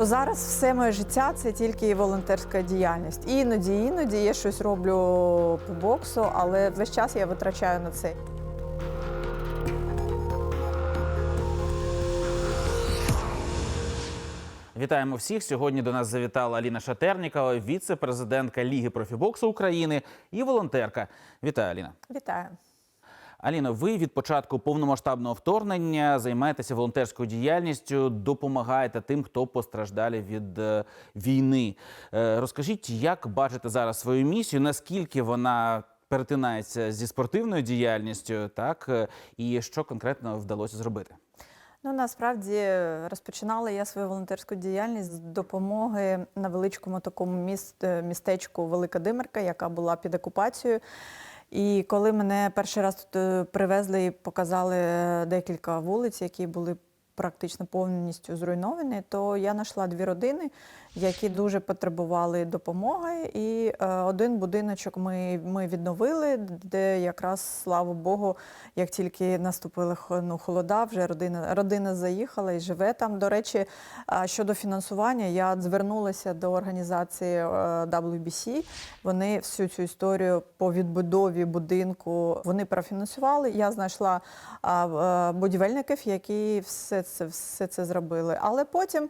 Зараз все моє життя це тільки волонтерська діяльність. Іноді, іноді я щось роблю по боксу, але весь час я витрачаю на це. Вітаємо всіх. Сьогодні до нас завітала Аліна Шатернікова, віце-президентка Ліги профібоксу України і волонтерка. Вітаю, Аліна. Вітаю. Аліна, ви від початку повномасштабного вторгнення займаєтеся волонтерською діяльністю, допомагаєте тим, хто постраждалі від е, війни. Е, розкажіть, як бачите зараз свою місію, наскільки вона перетинається зі спортивною діяльністю, так е, і що конкретно вдалося зробити? Ну насправді розпочинала я свою волонтерську діяльність з допомоги на величкому такому міст, містечку Велика Димирка, яка була під окупацією. І коли мене перший раз тут е, привезли і показали е, декілька вулиць, які були практично повністю зруйновані, то я знайшла дві родини, які дуже потребували допомоги. І е, один будиночок ми, ми відновили, де якраз, слава Богу, як тільки наступили ну, холода, вже родина, родина заїхала і живе там. До речі, щодо фінансування, я звернулася до організації е, WBC. Вони всю цю історію по відбудові будинку вони профінансували. Я знайшла е, будівельників, які все це, все це зробили. Але потім.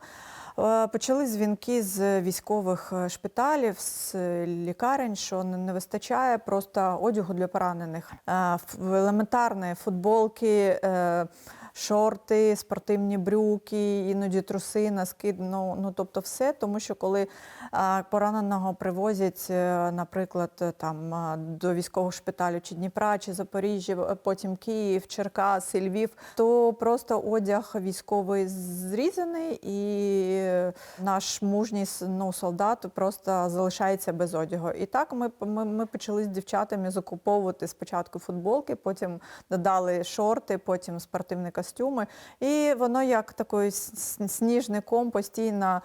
Е, Почали дзвінки з військових е, шпиталів, з лікарень, що не вистачає просто одягу для поранених. елементарної футболки, е, шорти, спортивні брюки, іноді труси, носки, ну, ну тобто все. Тому що коли пораненого привозять, е, наприклад, е, там е, до військового шпиталю чи Дніпра, чи Запоріжжя, потім Київ, Черкаси, Львів, то просто одяг військовий зрізаний, і наш мужній ну, солдат просто залишається без одягу. І так ми, ми, ми почали з дівчатами закуповувати спочатку футболки, потім додали шорти, потім спортивні костюми. І воно як такий сніжний ком постійно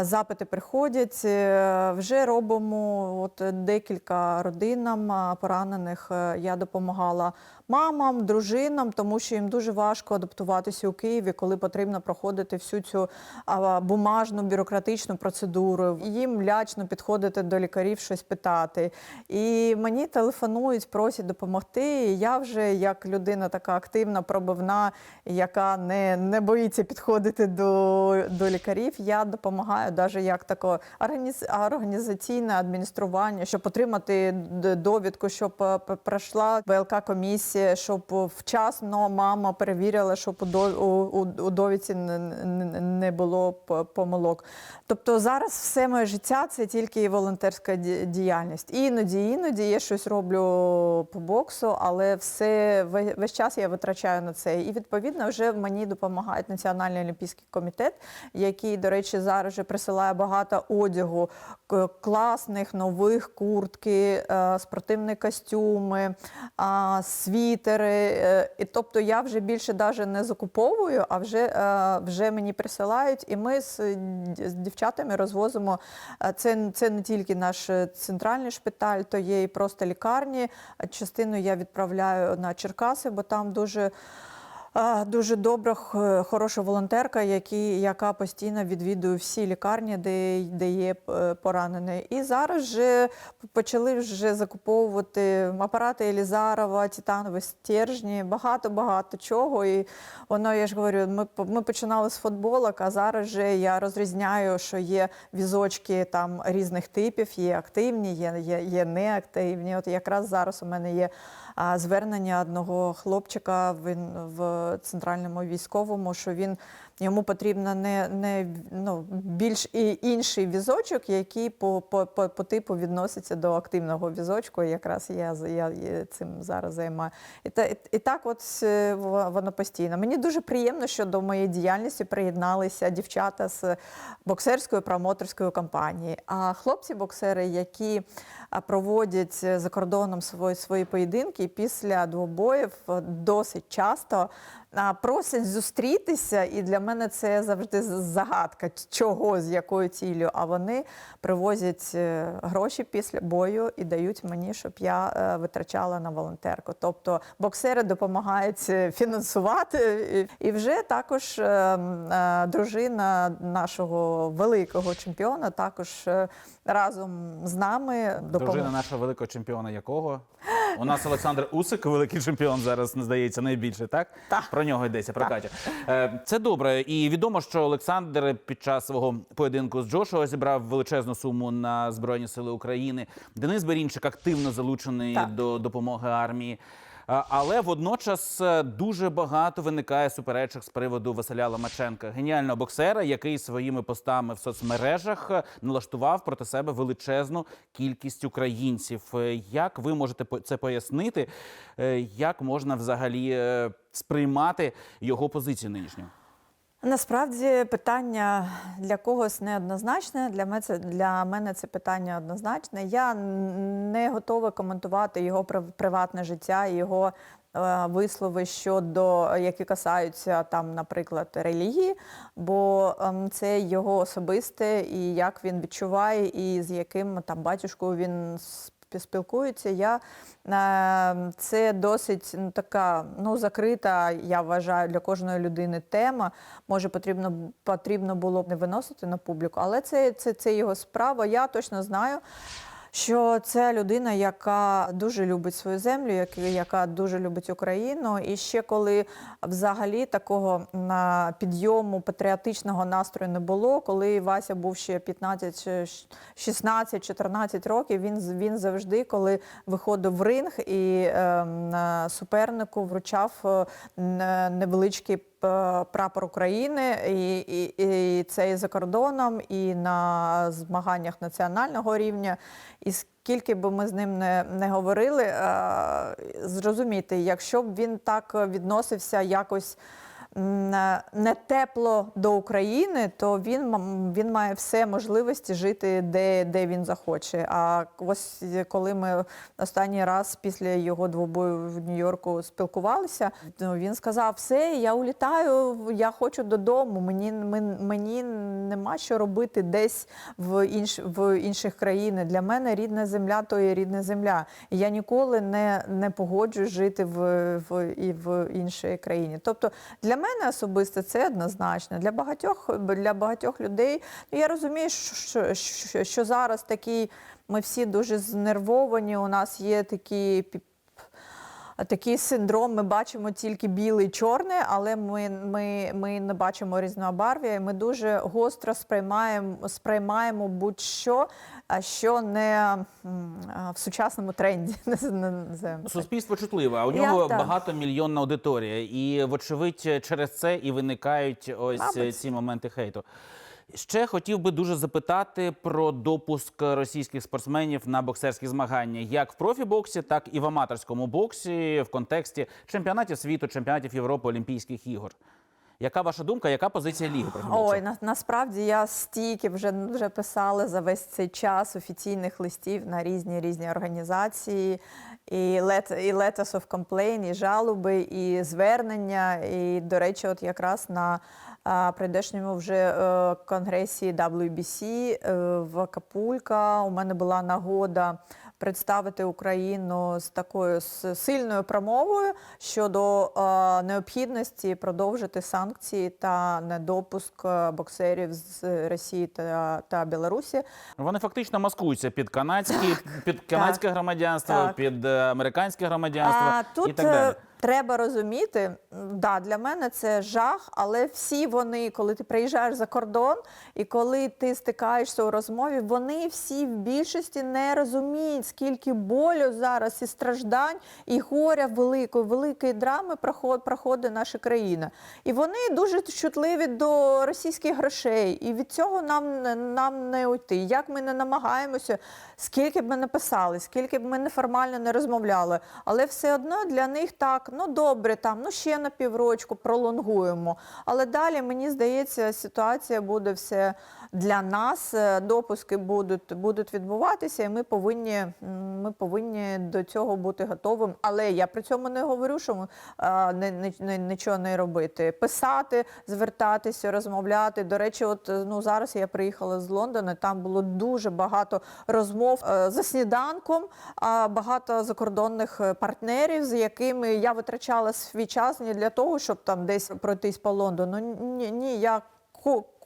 запити приходять. Е, Вже робимо от декілька родинам поранених. Е, Я допомагала мамам, дружинам, тому що їм дуже важко адаптуватися у Києві, коли потрібно проходити всю цю бумажну бюрократичну процедуру. Їм лячно підходити до лікарів, щось питати. І мені телефонують, просять допомогти. І я вже як людина така активна, пробивна, яка не, не боїться підходити до, до лікарів. Я допомагаю навіть як таке організаційне адміністрування, щоб отримати довідку, щоб е, пройшла ВЛК комісія, щоб вчасно мама перевірила, щоб у, до- у, у, у довідці не було помилок. Тобто зараз все моє життя це тільки волонтерська діяльність. Іноді, іноді я щось роблю по боксу, але все весь час я витрачаю на це. І відповідно вже мені допомагає Національний олімпійський комітет, який, до речі, зараз вже присилає багато одягу, класних нових куртки, е, спортивні костюми, світери. е, І тобто я вже більше навіть не закуповую, а вже, е, вже мені присилають, і ми з, дівчатами розвозимо. Це, це не тільки наш центральний шпиталь, то є і просто лікарні. Частину я відправляю на Черкаси, бо там дуже. Дуже добра, хороша волонтерка, які, яка постійно відвідує всі лікарні, де, де є е, поранені. І зараз вже почали вже закуповувати апарати Елізарова, титанові стержні, багато-багато чого. І воно, я ж говорю, ми, ми починали з футболок, а зараз вже я розрізняю, що є візочки там різних типів, є активні, є, є, є неактивні. От якраз зараз у мене є звернення одного хлопчика в центральному військовому, що він йому потрібно не, не ну, більш і інший візочок, який по, по, по, по типу відноситься до активного візочку. Якраз я, я, цим зараз займаю. І, та, і, так от е, воно постійно. Мені дуже приємно, що до моєї діяльності приєдналися дівчата з боксерської промоторської компанії. А хлопці-боксери, які проводять е, за кордоном свої, свої поєдинки, після двобоїв е, досить часто просять зустрітися, і для мене це завжди загадка, чого, з якою ціллю. А вони привозять е, гроші після бою і дають мені, щоб я е, витрачала на волонтерку. Тобто боксери допомагають е, фінансувати. І вже також е, м, е, дружина нашого великого чемпіона також разом з нами допомагає. Дружина нашого великого чемпіона якого? У нас Олександр Усик, великий чемпіон зараз, здається, найбільше, так? Так. Про нього йдеться, про Катю. Е, Це добре. І відомо, що Олександр під час свого поєдинку з Джошуа зібрав величезну суму на Збройні Сили України. Денис Берінчик активно залучений Так. до допомоги армії. Але водночас е, дуже багато виникає суперечок з приводу Василя Ломаченка, геніального боксера, який своїми постами в соцмережах е, налаштував проти себе величезну кількість українців. Е, Як ви можете це пояснити? Як можна взагалі сприймати його позицію нинішню? Насправді питання для когось неоднозначне. Для мене це для мене це питання однозначне. Я не готова коментувати його прив- приватне життя, його е, вислови щодо які касаються там, наприклад, релігії, бо ем, це його особисте і як він відчуває, і з яким там батюшкою він спі- спілкується. Я е, це досить ну, така ну закрита, я вважаю, для кожної людини тема. Може, потрібно потрібно було б не виносити на публіку, але це, це, це його справа. Я точно знаю. Що це людина, яка дуже любить свою землю, яка дуже любить Україну. І ще коли взагалі такого на підйому патріотичного настрою не було, коли Вася був ще 15, чи 16, 14 років, він він завжди, коли виходив в ринг і ем, на супернику вручав е, невеличкий п- прапор України, і, і, і це і за кордоном, і на змаганнях національного рівня. І скільки би ми з ним не, не говорили, зрозуміти, якщо б він так відносився якось. Не тепло до України, то він він має все можливості жити де, де він захоче. А ось коли ми останній раз після його двобою в Нью-Йорку спілкувалися, то він сказав: все, я улітаю, я хочу додому. Мені мені нема що робити десь в інш в інших країнах. Для мене рідна земля то є рідна земля. Я ніколи не, не погоджуюсь жити в, в, і в іншій країні. Тобто для мене особисто це однозначно. Для багатьох для багатьох людей ну, я розумію, що, що, що зараз такий. Ми всі дуже знервовані. У нас є такі такий синдром. Ми бачимо тільки біле і чорне, але ми, ми, ми не бачимо різнобарв'я. Ми дуже гостро сприймаємо, сприймаємо будь-що, а що не в сучасному тренді. Суспільство чутливе, а у Я нього так. багатомільйонна аудиторія. І, вочевидь, через це і виникають ось Мабуть. ці моменти хейту. Ще хотів би дуже запитати про допуск російських спортсменів на боксерські змагання, як в профібоксі, так і в аматорському боксі в контексті чемпіонатів світу, чемпіонатів Європи, Олімпійських ігор. Яка ваша думка? Яка позиція ліги? Ой, на, насправді я стільки вже, вже писала за весь цей час офіційних листів на різні різні організації, і, let, і letters of complaint, і жалоби, і звернення. І, до речі, от якраз на прийдешньому вже е, конгресі WBC е, в Акапулька у мене була нагода представити Україну з такою с- сильною промовою щодо е, необхідності продовжити санкції та недопуск боксерів з Росії та, та Білорусі. Вони фактично маскуються під канадські, під канадське громадянство, Так. під американське громадянство А і так далі. Треба розуміти, да, для мене це жах, але всі вони, коли ти приїжджаєш за кордон і коли ти стикаєшся у розмові, вони всі в більшості не розуміють, скільки болю зараз і страждань, і горя великої, великої драми проход- проходить наша країна. І вони дуже чутливі до російських грошей. І від цього нам, нам не уйти. Як ми не намагаємося, скільки б ми не писали, скільки б ми неформально не розмовляли, але все одно для них так ну добре, там ну ще на піврочку пролонгуємо. Але далі мені здається, ситуація буде все для нас. е, Допуски будуть, будуть відбуватися, і ми повинні, ми повинні до цього бути готовим. Але я при цьому не говорю, що ми а, не, не, нічого не робити. Писати, звертатися, розмовляти. До речі, от е, ну зараз я приїхала з Лондона. Там було дуже багато розмов е, за сніданком, а багато закордонних партнерів, з якими я витрачала свій час не для того, щоб там десь пройтись по Лондону. Ні, ні, я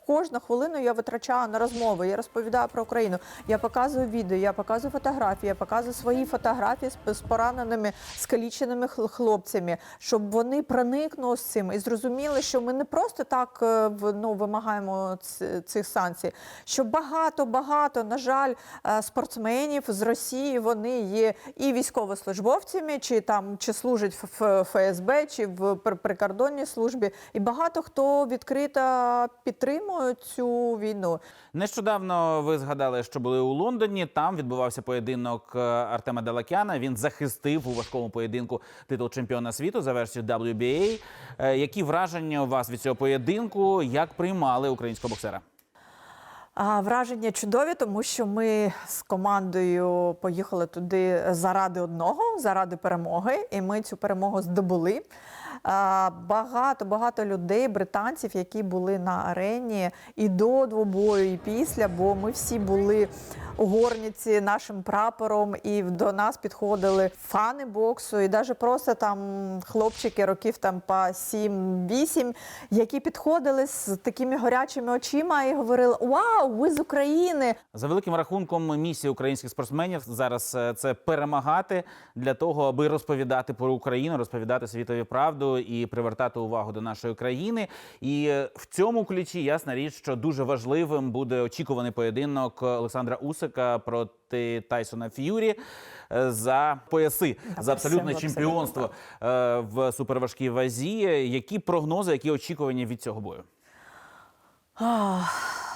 Кожну хвилину я витрачаю на розмови, я розповідаю про Україну. Я показую відео, я показую фотографії, я показую свої фотографії з, пораненими, скаліченими хл- хлопцями, щоб вони проникнули з цим і зрозуміли, що ми не просто так е, ну, вимагаємо цих санкцій. Що багато, багато, на жаль, е, спортсменів з Росії вони є і військовослужбовцями, чи там чи служать в ФСБ, чи в пр- прикордонній службі. І багато хто відкрито підтримує цю війну. Нещодавно ви згадали, що були у Лондоні. Там відбувався поєдинок е, Артема Далакяна. Він захистив у важкому поєдинку титул чемпіона світу за версією WBA. Е, Які враження у вас від цього поєдинку? Як приймали українського боксера? Враження чудові, тому що ми з командою поїхали туди заради одного, заради перемоги, і ми цю перемогу здобули. Багато багато людей, британців, які були на арені і до двобою, і після, бо ми всі були у горниці нашим прапором, і до нас підходили фани боксу, і навіть просто там хлопчики років там по 7-8, які підходили з такими горячими очима і говорили: Вау, ви з України! За великим рахунком, місія українських спортсменів зараз е, це перемагати для того, аби розповідати про Україну, розповідати світові правду і привертати увагу до нашої країни. І е, в цьому ключі ясна річ, що дуже важливим буде очікуваний поєдинок Олександра Усика проти Тайсона Ф'юрі е, за пояси Так, за абсолютне чемпіонство в суперважкій вазі. Які прогнози, які очікування від цього бою? Ах,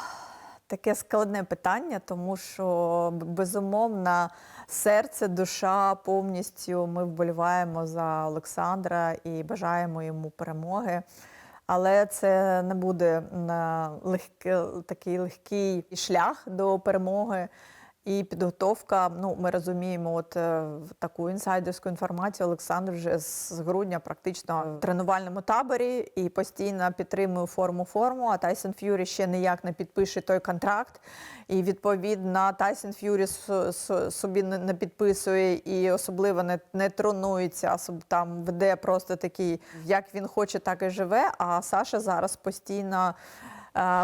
Таке складне питання, тому що безумовно серце, душа повністю ми вболіваємо за Олександра і бажаємо йому перемоги. Але це не буде на легке, такий легкий шлях до перемоги. І підготовка, ну ми розуміємо, от е, таку інсайдерську інформацію. Олександр вже з грудня практично в тренувальному таборі і постійно підтримує форму форму. А Тайсон Ф'юрі ще ніяк не підпише той контракт. І відповідно Тайсон Ф'юрі собі не підписує і особливо не, не тренується, там веде просто такий, як він хоче, так і живе. А Саша зараз постійно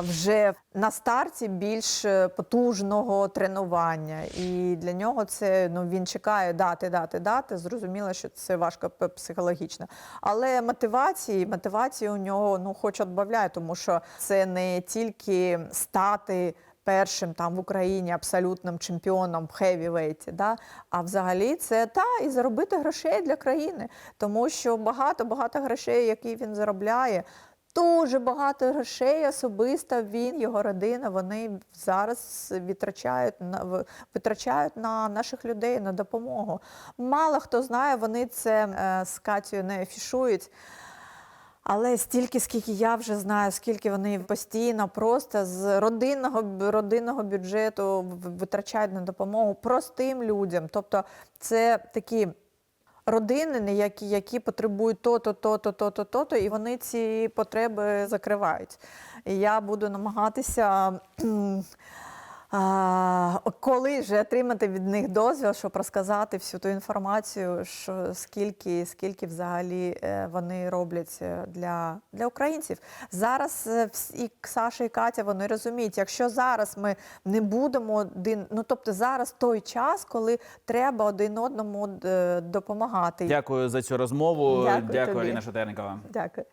вже на старті більш е, потужного тренування. І для нього це ну він чекає дати, дати, дати. Зрозуміло, що це важко психологічно. Але мотивації, мотивації у нього ну хоч відбавляє, тому що це не тільки стати. Першим там в Україні абсолютним чемпіоном в хевівейті, да? а взагалі це та і заробити грошей для країни, тому що багато багато грошей, які він заробляє, Дуже багато грошей особисто він, його родина, вони зараз витрачають на витрачають на наших людей на допомогу. Мало хто знає, вони це е, з Катєю не афішують. Але стільки, скільки я вже знаю, скільки вони постійно просто з родинного, родинного бюджету витрачають на допомогу простим людям. Тобто це такі родини, які, які потребують то-то, то-то, то-то, то-то, і вони ці потреби закривають. І я буду намагатися. А, коли ж отримати від них дозвіл, щоб розказати всю ту інформацію, що скільки, скільки взагалі е, вони роблять е, для, для українців. Зараз е, і Саша, і Катя вони розуміють, якщо зараз ми не будемо один, ну тобто зараз той час, коли треба один одному допомагати. Дякую за цю розмову. Дякую Дякую. Аліна Шатерникова. Дякую.